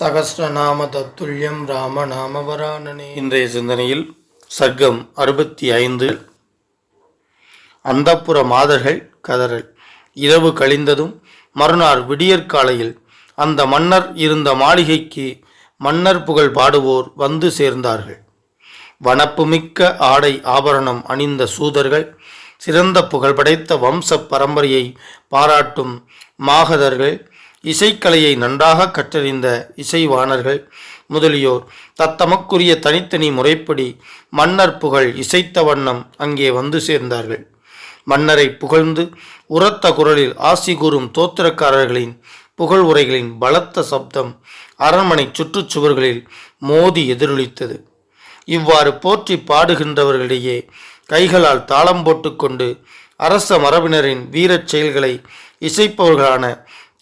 சகஸ்ரநாம தத்துல்யம் ராம நாமவரானனே இன்றைய சிந்தனையில் சர்க்கம் அறுபத்தி ஐந்து. அந்தப்புற மாதர்கள் கதறல். இரவு கழிந்ததும் மறுநாள் விடியற்காலையில் அந்த மன்னர் இருந்த மாளிகைக்கு மன்னர் புகழ் பாடுவோர் வந்து சேர்ந்தார்கள். வனப்புமிக்க ஆடை ஆபரணம் அணிந்த சூதர்கள் சிறந்த புகழ் படைத்த வம்ச பரம்பரையை பாராட்டும் மாகதர்கள் இசைக்கலையை நன்றாக கற்றறிந்த இசைவாணர்கள் முதலியோர். தத்தமக்குரிய தனித்தனி முறைப்படி மன்னர் புகழ் இசைத்த வண்ணம் அங்கே வந்து சேர்ந்தார்கள். மன்னரை புகழ்ந்து உரத்த குரலில் ஆசி கூறும் தோத்திரக்காரர்களின் புகழ் உரைகளின் பலத்த சப்தம் அரண்மனை சுற்றுச்சுவர்களில் மோதி எதிரொலித்தது. இவ்வாறு போற்றி பாடுகின்றவர்களிடையே கைகளால் தாளம் போட்டுக்கொண்டு அரச மரபினரின் வீரச் செயல்களை இசைப்பவர்களான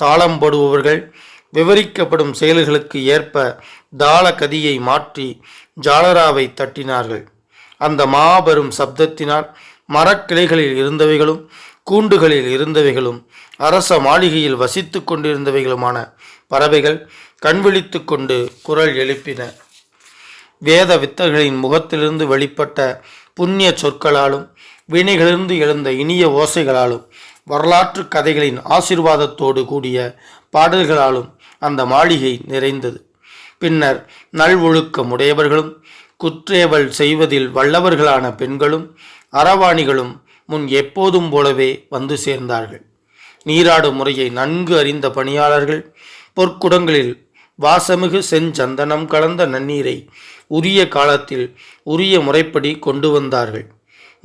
தாளம் போடுபவர்கள் விவரிக்கப்படும் செயல்களுக்கு ஏற்ப தாள கதியை மாற்றி ஜாலராவை தட்டினார்கள். அந்த மாபெரும் சப்தத்தினால் மரக்கிளைகளில் இருந்தவைகளும் கூண்டுகளில் இருந்தவைகளும் அரச மாளிகையில் வசித்து கொண்டிருந்தவைகளுமான பறவைகள் கண்விழித்து கொண்டு குரல் எழுப்பின. வேத வித்தர்களின் முகத்திலிருந்து வெளிப்பட்ட புண்ணிய சொற்களாலும் வினைகளிலிருந்து எழுந்த இனிய ஓசைகளாலும் வரலாற்று கதைகளின் ஆசிர்வாதத்தோடு கூடிய பாடல்களாலும் அந்த மாளிகை நிறைந்தது. பின்னர் நல்வொழுக்கம் உடையவர்களும் குற்றேவல் செய்வதில் வல்லவர்களான பெண்களும் அரவாணிகளும் முன் எப்போதும் போலவே வந்து சேர்ந்தார்கள். நீராடும் முறையை நன்கு அறிந்த பணியாளர்கள் பொற்குடங்களில் வாசமிகு செஞ்சந்தனம் கலந்த நன்னீரை உரிய காலத்தில் உரிய முறைப்படி கொண்டு வந்தார்கள்.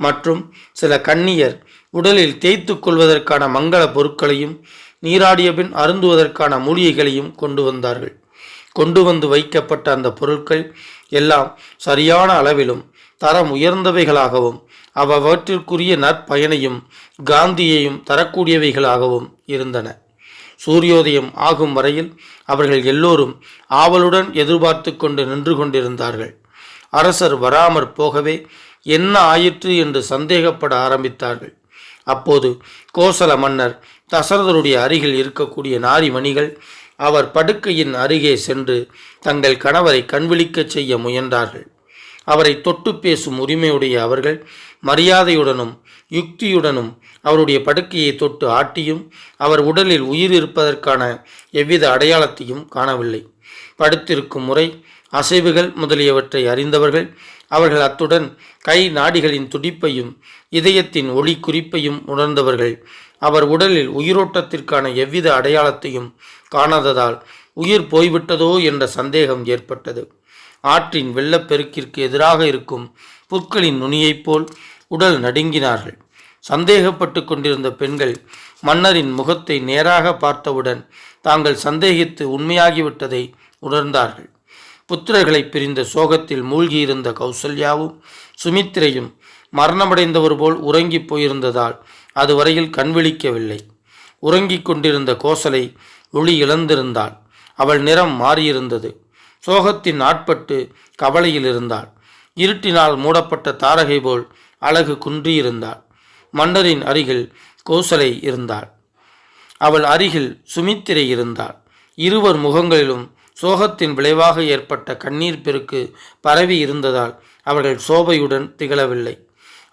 மற்றும் சில கன்னியர் உடலில் தேய்த்து கொள்வதற்கான மங்கள பொருட்களையும் நீராடிய பின் அருந்துவதற்கான மூலிகைகளையும் கொண்டு வந்தார்கள். கொண்டு வந்து வைக்கப்பட்ட அந்த பொருட்கள் எல்லாம் சரியான அளவிலும் தரம் உயர்ந்தவைகளாகவும் அவ்வவற்றிற்குரிய நற்பயனையும் காந்தியையும் தரக்கூடியவைகளாகவும் இருந்தன. சூரியோதயம் ஆகும் வரையில் அவர்கள் எல்லோரும் ஆவலுடன் எதிர்பார்த்து கொண்டு நின்று கொண்டிருந்தார்கள். அரசர் வராமற் போகவே என்ன ஆயிற்று என்று சந்தேகப்பட ஆரம்பித்தார்கள். அப்போது கோசல மன்னர் தசரதருடைய அருகில் இருக்கக்கூடிய நாரிமணிகள் அவர் படுக்கையின் அருகே சென்று தங்கள் கணவரை கண்விழிக்கச் செய்ய முயன்றார்கள். அவரை தொட்டு பேசும் உரிமையுடைய அவர்கள் மரியாதையுடனும் யுக்தியுடனும் அவருடைய படுக்கையை தொட்டு ஆட்டியும் அவர் உடலில் உயிர் இருப்பதற்கான எவ்வித அடையாளத்தையும் காணவில்லை. படுத்திருக்கும் முறை அசைவுகள் முதலியவற்றை அறிந்தவர்கள் அவர்கள் அத்துடன் கை நாடிகளின் துடிப்பையும் இதயத்தின் ஒளி குறிப்பையும் உணர்ந்தவர்கள். அவர் உடலில் உயிரோட்டத்திற்கான எவ்வித அடையாளத்தையும் காணாததால் உயிர் போய்விட்டதோ என்ற சந்தேகம் ஏற்பட்டது. ஆற்றின் வெள்ளப்பெருக்கிற்கு எதிராக இருக்கும் புற்களின் நுனியைப் போல் உடல் நடுங்கினார்கள். சந்தேகப்பட்டு கொண்டிருந்த பெண்கள் மன்னரின் முகத்தை நேராக பார்த்தவுடன் தாங்கள் சந்தேகித்து உண்மையாகிவிட்டதை உணர்ந்தார்கள். புத்திரர்களை பிரிந்த சோகத்தில் மூழ்கியிருந்த கௌசல்யாவும் சுமித்திரையும் மரணமடைந்தவர் போல் உறங்கிப் போயிருந்ததால் அதுவரையில் கண்விழிக்கவில்லை உறங்கிக் கொண்டிருந்த கோசலை ஒளி இழந்திருந்தாள். அவள் நிறம் மாறியிருந்தது. சோகத்தின் ஆட்பட்டு கவலையில் இருந்தாள். இருட்டினால் மூடப்பட்ட தாரகை போல் அழகு குன்றியிருந்தாள். மன்னரின் அருகில் கோசலை இருந்தாள். அவள் அருகில் சுமித்திரை இருந்தாள். இருவர் முகங்களிலும் சோகத்தின் விளைவாக ஏற்பட்ட கண்ணீர் பெருக்கு பரவி இருந்ததால் அவர்கள் சோபையுடன் திகழவில்லை.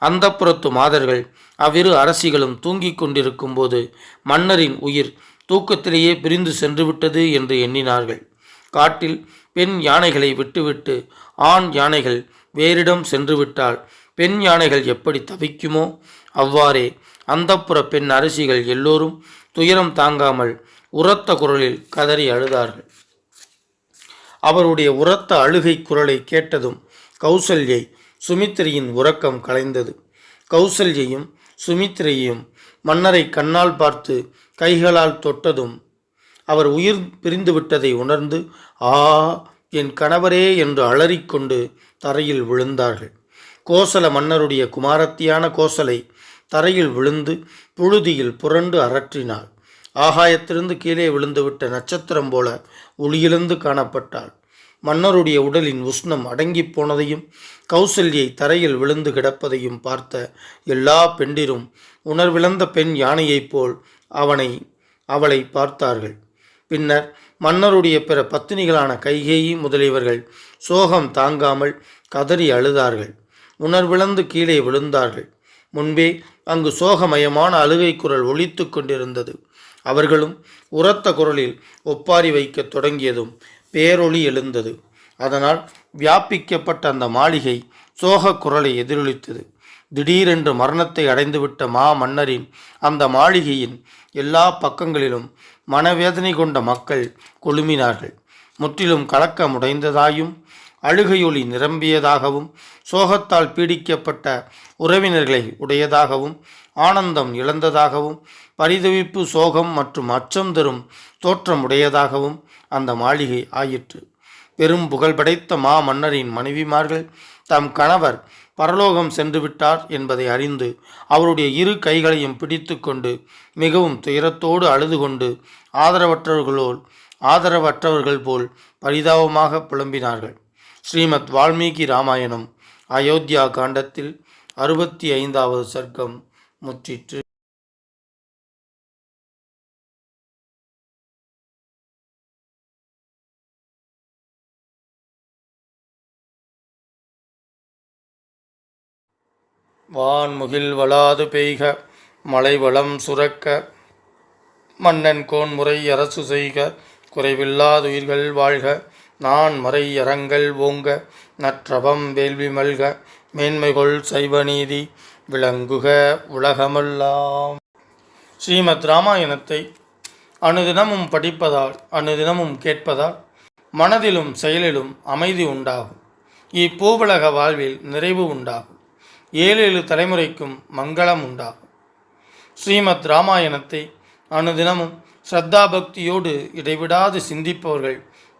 அந்தப்புறத்து மாதர்கள் அவ்விரு அரசிகளும் தூங்கிக் கொண்டிருக்கும் போது மன்னரின் உயிர் தூக்கத்திலேயே பிரிந்து சென்றுவிட்டது என்று எண்ணினார்கள். காட்டில் பெண் யானைகளை விட்டுவிட்டு ஆண் யானைகள் வேறிடம் சென்றுவிட்டால் பெண் யானைகள் எப்படி தவிக்குமோ? அவ்வாறே அந்தப்புற பெண் அரசிகள் எல்லோரும் துயரம் தாங்காமல் உரத்த குரலில் கதறி அழுதார்கள். அவருடைய உரத்த அழுகை குரலை கேட்டதும் கௌசல்யை சுமித்திரையின் உறக்கம் கலைந்தது. கௌசல்யையும் சுமித்திரையும் மன்னரை கண்ணால் பார்த்து கைகளால் தொட்டதும் அவர் உயிர் பிரிந்து விட்டதை உணர்ந்து ஆ என் கணவரே என்று அலறிக்கொண்டு தரையில் விழுந்தார்கள். கோசல மன்னருடைய குமாரத்தியான கோசலை தரையில் விழுந்து புழுதியில் புரண்டு அரற்றினாள். ஆகாயத்திலிருந்து கீழே விழுந்துவிட்ட நட்சத்திரம் போல ஒளியிழந்து காணப்பட்டாள். மன்னருடைய உடலின் உஷ்ணம் அடங்கிப் போனதையும் கௌசல்யை தரையில் விழுந்து கிடப்பதையும் பார்த்த எல்லா பெண்டிரும் உணர்விழந்த பெண் யானையைப் போல் அவனை அவளை பார்த்தார்கள். பின்னர் மன்னருடைய பிற பத்தினிகளான கைகேயி முதலியவர்கள் சோகம் தாங்காமல் கதறி அழுதார்கள். உணர்விழந்து கீழே விழுந்தார்கள். முன்பே அங்கு சோகமயமான அழுகை குரல் ஒழித்து கொண்டிருந்தது. அவர்களும் உரத்த குரலில் ஒப்பாரி வைக்கத் தொடங்கியதும் பேரொளி எழுந்தது. அதனால் வியாபிக்கப்பட்ட அந்த மாளிகை சோகக் குரலை எதிரொலித்தது. திடீரென்று மரணத்தை அடைந்துவிட்ட மா மன்னரின் அந்த மாளிகையின் எல்லா பக்கங்களிலும் மனவேதனை கொண்ட மக்கள் குழுமினார்கள் முற்றிலும் கலக்கமுடைந்ததாயும் அழுகையொலி நிரம்பியதாகவும் சோகத்தால் பீடிக்கப்பட்ட உறவினர்களை உடையதாகவும் ஆனந்தம் இழந்ததாகவும் பரிதவிப்பு சோகம் மற்றும் அச்சம் தரும் தோற்றமுடையதாகவும் அந்த மாளிகை ஆயிற்று. பெரும் புகழ் படைத்த மா மன்னரின் மனைவிமார்கள் தம் கணவர் பரலோகம் சென்றுவிட்டார் என்பதை அறிந்து அவருடைய இரு கைகளையும் பிடித்து கொண்டு மிகவும் துயரத்தோடு அழுது கொண்டு ஆதரவற்றவர்களோல் ஆதரவற்றவர்கள் போல் பரிதாபமாக புலம்பினார்கள். ஸ்ரீமத் வால்மீகி ராமாயணம் அயோத்தியா காண்டத்தில் அறுபத்தி ஐந்தாவது சர்க்கம் முற்றிற்று. வான்முகில் வளாது பெய்க மலைவளம் சுரக்க மன்னன் கோன்முறை அரசு செய்க குறைவில்லாதுயிர்கள் வாழ்க நான் மறை அறங்கள் ஓங்க நற்றவம் வேள்வி மல்க மேன்மைகொள் சைவநீதி விளங்குக உலகமெல்லாம். ஸ்ரீமத் ராமாயணத்தை அனுதினமும் படிப்பதால் அணுதினமும் கேட்பதால் மனதிலும் செயலிலும் அமைதி உண்டாகும். இப்பூவுலக வாழ்வில் நிறைவு உண்டாகும். ஏழேழு தலைமுறைக்கும் மங்களம் உண்டாகும். ஸ்ரீமத் ராமாயணத்தை அனுதினமும் ஸ்ரத்தா பக்தியோடு இடைவிடாது சிந்திப்பவர்கள்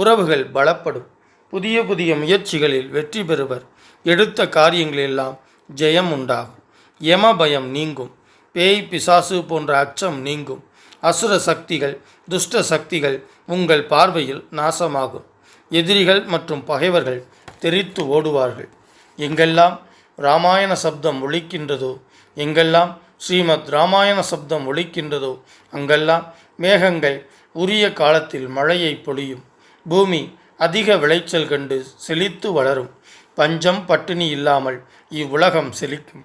உறவுகள் பலப்படும். புதிய புதிய முயற்சிகளில் வெற்றி பெறுவர். எடுத்த காரியங்களெல்லாம் ஜெயம் உண்டாகும். யம பயம் நீங்கும். பேய் பிசாசு போன்ற அச்சம் நீங்கும். அசுர சக்திகள் துஷ்ட சக்திகள் உங்கள் பார்வையில் நாசமாகும். எதிரிகள் மற்றும் பகைவர்கள் தெரித்து ஓடுவார்கள். எங்கெல்லாம் ராமாயண சப்தம் ஒழிக்கின்றதோ எங்கெல்லாம் ஸ்ரீமத் ராமாயண சப்தம் ஒழிக்கின்றதோ அங்கெல்லாம் மேகங்கள் உரிய காலத்தில் மழையை பொழியும். பூமி அதிக விளைச்சல் கண்டு செழித்து வளரும். பஞ்சம் பட்டினி இல்லாமல் இவ்வுலகம் செழிக்கும்.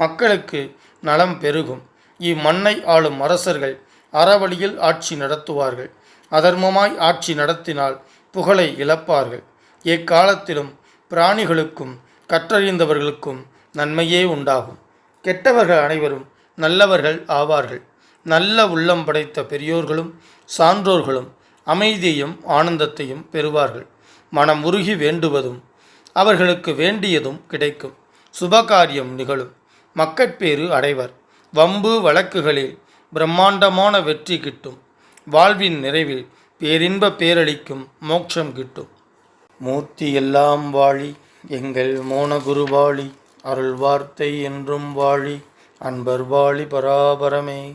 மக்களுக்கு நலம் பெருகும். இம்மண்ணை ஆளும் அரசர்கள் அறவழியில் ஆட்சி நடத்துவார்கள். அதர்மமாய் ஆட்சி நடத்தினால் புகழை இழப்பார்கள். எக்காலத்திலும் பிராணிகளுக்கும் கற்றறிந்தவர்களுக்கும் நன்மையே உண்டாகும். கெட்டவர்கள் அனைவரும் நல்லவர்கள் ஆவார்கள். நல்ல உள்ளம் படைத்த பெரியோர்களும் சான்றோர்களும் அமைதியையும் ஆனந்தத்தையும் பெறுவார்கள். மனம் உருகி வேண்டுவதும் அவர்களுக்கு வேண்டியதும் கிடைக்கும். சுபகாரியம் நிகழும். மக்கட்பேறு அடைவர். வம்பு வழக்குகளில் பிரம்மாண்டமான வெற்றி கிட்டும். வாழ்வின் நிறைவில் பேரின்ப பேரளிக்கும் மோட்சம் கிட்டும். மூர்த்தி எல்லாம் வாழி எங்கள் மோனகுரு வாழி அருள் வார்த்தை என்றும் வாழி அன்பர் வாழி பராபரமே.